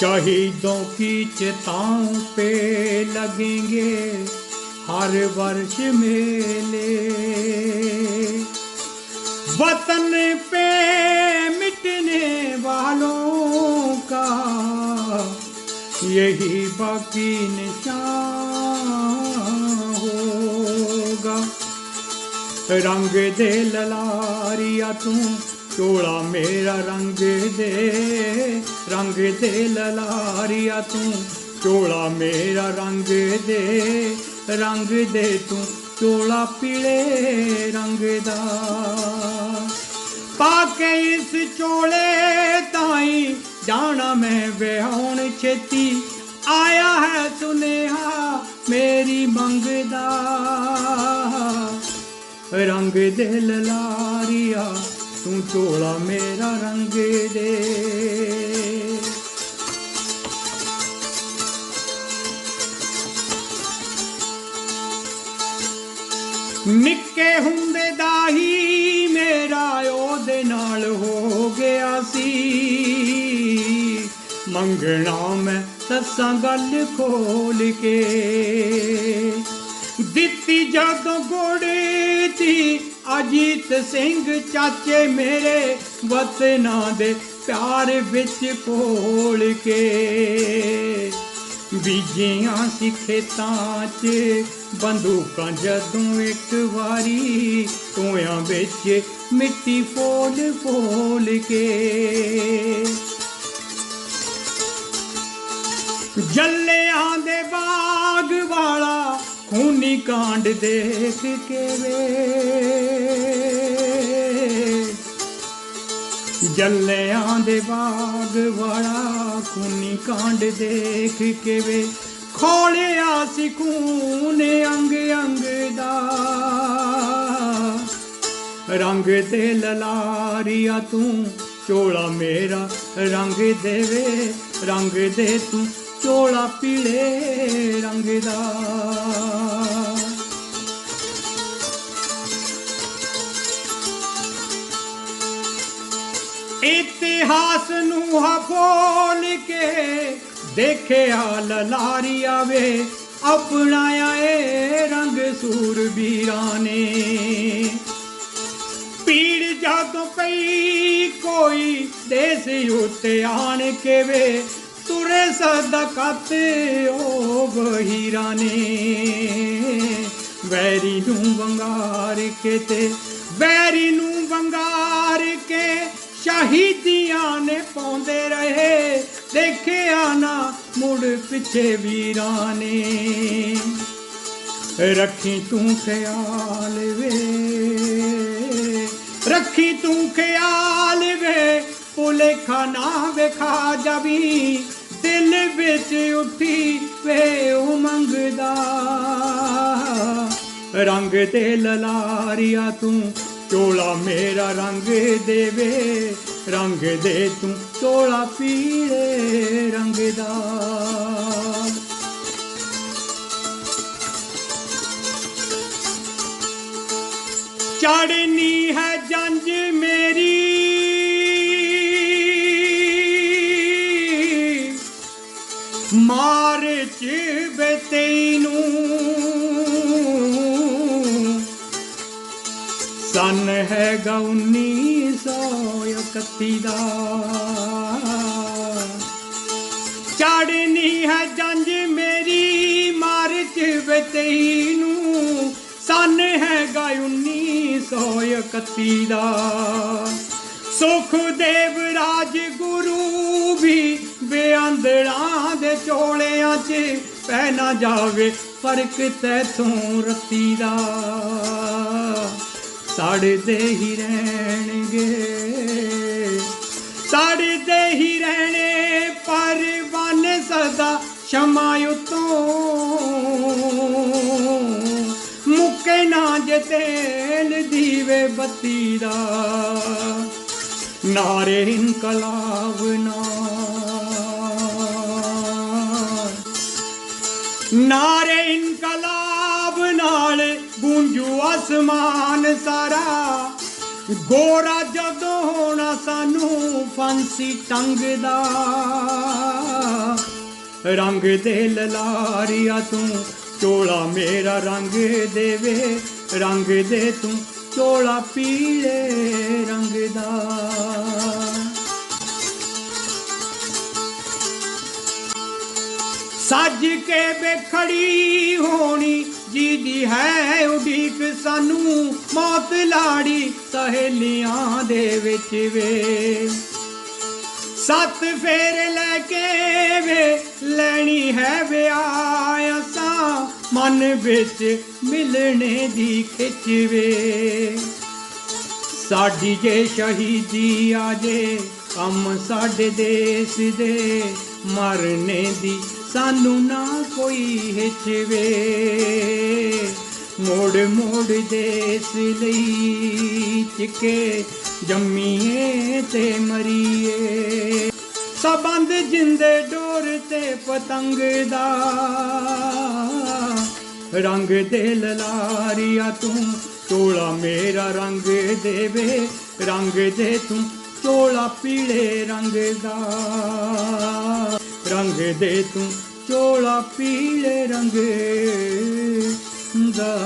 शहीदों की चिताओं पे लगेंगे हर वर्ष मेले। वतन पे मिटने वालों का यही बाकी निशान होगा। रंग दे ललारिया तू ਚੋਲਾ ਮੇਰਾ ਰੰਗ ਦੇ ਰੰਗ ਦੇ ਲਲਾਰੀਆ ਤੂੰ। ਚੋਲਾ ਮੇਰਾ ਰੰਗ ਦੇ ਰੰਗ ਦੇ ਤੂੰ। ਚੋਲਾ ਪੀਲੇ ਰੰਗ ਦਾ। ਪਾ ਕੇ ਇਸ ਚੋਲੇ ਤਾਈ ਜਾਣਾ ਮੈਂ ਵਿਹਾਉਣ ਛੇਤੀ। ਆਇਆ ਹੈ ਸੁਨੇਹਾ ਮੇਰੀ ਮੰਗਦਾ ਰੰਗ ਦੇ ਲਲਾਰੀਆ ਤੂੰ ਚੋਲਾ ਮੇਰਾ ਰੰਗ ਦੇ। ਨਿੱਕੇ ਹੁੰਦੇ ਦਾ ਹੀ ਮੇਰਾ ਉਹਦੇ ਨਾਲ ਹੋ ਗਿਆ ਸੀ। ਮੰਗਣਾ ਮੈਂ ਸੱਸਾਂ ਗੱਲ ਖੋਲ ਕੇ। ਦਿੱਤੀ ਜਦੋਂ ਗੋੜੇ ਦੀ ਅਜੀਤ ਸਿੰਘ ਚਾਚੇ ਮੇਰੇ ਵਤਨਾਂ ਦੇ ਪਿਆਰ ਵਿੱਚ ਖੋਲ ਕੇ ਬੀਜੀਆਂ ਸੀ ਖੇਤਾਂ 'ਚ ਬੰਦੂਕਾਂ ਜਦੋਂ ਇੱਕ ਵਾਰੀ ਟੋਇਆਂ ਵਿੱਚ ਮਿੱਟੀ ਫੋਲ ਫੋਲ ਕੇ ਜੱਲਿਆਂ ਦੇ ਬਾਗ ਖੂਨੀ ਕਾਂਡ ਦੇਖ ਕੇ ਵੇ। ਜੱਲਿਆਂ ਦੇ ਬਾਗ ਵਾਲਾ ਖੂਨੀ ਕਾਂਡ ਦੇਖ ਕੇ ਵੇ। ਖੋਲਿਆ ਸੀ ਖੂਨ ਅੰਗ ਅੰਗ ਦਾ। ਰੰਗ ਤੇ ਲਲਾਰੀਆ ਤੂੰ ਚੋਲਾ ਮੇਰਾ ਰੰਗ ਦੇਵੇ ਰੰਗ ਦੇ ਤੂੰ ਚੋਲਾ ਪੀਲੇ ਰੰਗ ਦਾ। ਇਤਿਹਾਸ ਨੂੰ ਹਫੋਲ ਕੇ ਦੇਖਿਆ, ਲਲਾਰੀਆ ਵੇ ਆਪਣਾਇਆ ਏ ਰੰਗ ਸੂਰਬੀਰਾਂ ਨੇ। ਪੀੜ ਜਦੋਂ ਪਈ, ਕੋਈ ਦੇਸ ਉੱਤੇ ਆਣ ਕੇ ਵੇ ਤੁਰੇ ਸਦਕਤ ਉਹ ਬਹੀਰਾਂ ਨੇ। ਵੈਰੀ ਨੂੰ ਵੰਗਾਰ ਕੇ ਤੇ ਵੈਰੀ ਨੂੰ ਵੰਗਾਰ ਕੇ ਸ਼ਹੀਦੀਆਂ ਨੇ ਪਾਉਂਦੇ ਰਹੇ। ਦੇਖਿਆ ਨਾ ਮੁੜ ਪਿੱਛੇ ਵੀਰਾਂ ਨੇ। ਰੱਖੀ ਤੂੰ ਖਿਆਲ ਵੇ, ਰੱਖੀ ਤੂੰ ਖਿਆਲ ਵੇ, ਭੁਲੇਖਾ ਨਾ ਵੇਖਾ ਜਾਵੀ। ਦਿਲ ਵਿੱਚ ਉੱਠੀ ਵੇ ਉਮੰਗਦਾ ਰੰਗ ਤੇ ਲਲਾਰੀਆ ਤੂੰ ਚੋਲਾ ਮੇਰਾ ਰੰਗ ਦੇਵੇ। ਰੰਗ ਦੇ ਤੂੰ ਚੋਲਾ ਪੀਲੇ ਰੰਗ ਦਾ। ਚੜਨੀ ਹੈ ਜੰਜ ਮੇਰੀ ਹੈਗਾ 1931 ਦਾ। ਚੜਨੀ ਹੈ ਜੰਜ ਮੇਰੀ, ਮਾਰਚ ਬਤੈਨੂੰ ਸਨ ਹੈਗਾ 1931 ਦਾ। ਸੁਖਦੇਵ ਰਾਜ ਗੁਰੂ ਵੀ ਬੇਅੰਦਰਾਂ ਦੇ ਚੋਲਿਆਂ 'ਚ ਪੈ ਨਾ ਜਾਵੇ, ਫ਼ਰਕ ਤੈਥੋਂ ਰੱਤੀ ਦਾ। ਸੜਦੇ ਹੀ ਰਹਿਣਗੇ। ਸੜਦੇ ਹੀ ਰਹਿਣੇ ਪਰਵਾਨ ਸਦਾ ਸ਼ਮਾ ਉਤੋਂ। ਮੁੱਕੇ ਨਾ ਜੇ ਤੇਲ ਦੀਵੇ ਬੱਤੀ ਦਾ। ਨਾਰੇ ਇਨਕਲਾਬ ਨਾਲ ਨਾਰੇ ਇਨਕਲਾਬ ਗੂੰਜੂ ਅਸਮਾਨ ਸਾਰਾ। ਗੋਰਾ ਜਦੋਂ ਹੋਣਾ ਸਾਨੂੰ ਫਾਂਸੀ ਟੰਗਦਾ। ਰੰਗ ਦੇ ਲਲਾਰੀਆ ਤੂੰ ਚੋਲਾ ਮੇਰਾ ਰੰਗ ਦੇਵੇ। ਰੰਗ ਦੇ ਤੂੰ ਚੋਲਾ ਪੀਲੇ ਰੰਗ ਦਾ। ਸੱਜ ਕੇ ਬੇਖੜੀ ਹੋਣੀ ਜੀਦੀ ਹੈ, ਉਡੀਕ ਸਾਨੂੰ। ਮੌਤ ਲਾੜੀ ਸਹੇਲੀਆਂ ਦੇ ਵਿੱਚ ਵੇ। ਸੱਤ ਫੇਰ ਲੈ ਕੇ ਵੇ, ਲੈਣੀ ਹੈ ਵਿਆਹ ਅਸਾਂ ਮਨ ਵਿੱਚ ਮਿਲਣੇ ਦੀ ਖਿੱਚ ਵੇ। ਸਾਡੀ ਜੇ ਸ਼ਹੀਦੀ ਆ ਜੇ, ਕੰਮ ਸਾਡੇ ਦੇਸ਼ ਦੇ। ਮਰਨੇ ਦੀ ਸਾਨੂੰ ਨਾ ਕੋਈ ਹਿੱਚਵੇ। ਮੋੜ ਮੋੜ ਦੇਸ ਲਈ ਚਿੱਕੇ ਜੰਮੀਏ ਤੇ ਮਰੀਏ। ਸਬੰਧ ਜਿੰਦੇ ਡੋਰ ਤੇ ਪਤੰਗ ਦਾ, ਰੰਗ ਦੇ ਲਲਾਰੀਆ ਤੂੰ ਚੋਲਾ ਮੇਰਾ ਰੰਗ ਦੇਵੇ। ਰੰਗ ਦੇ ਤੂੰ ਚੋਲਾ ਪੀਲੇ ਰੰਗ ਦਾ। ਰੰਗ ਦੇ ਤੂੰ ਚੋਲਾ ਪੀਲੇ ਰੰਗ ਦਾ।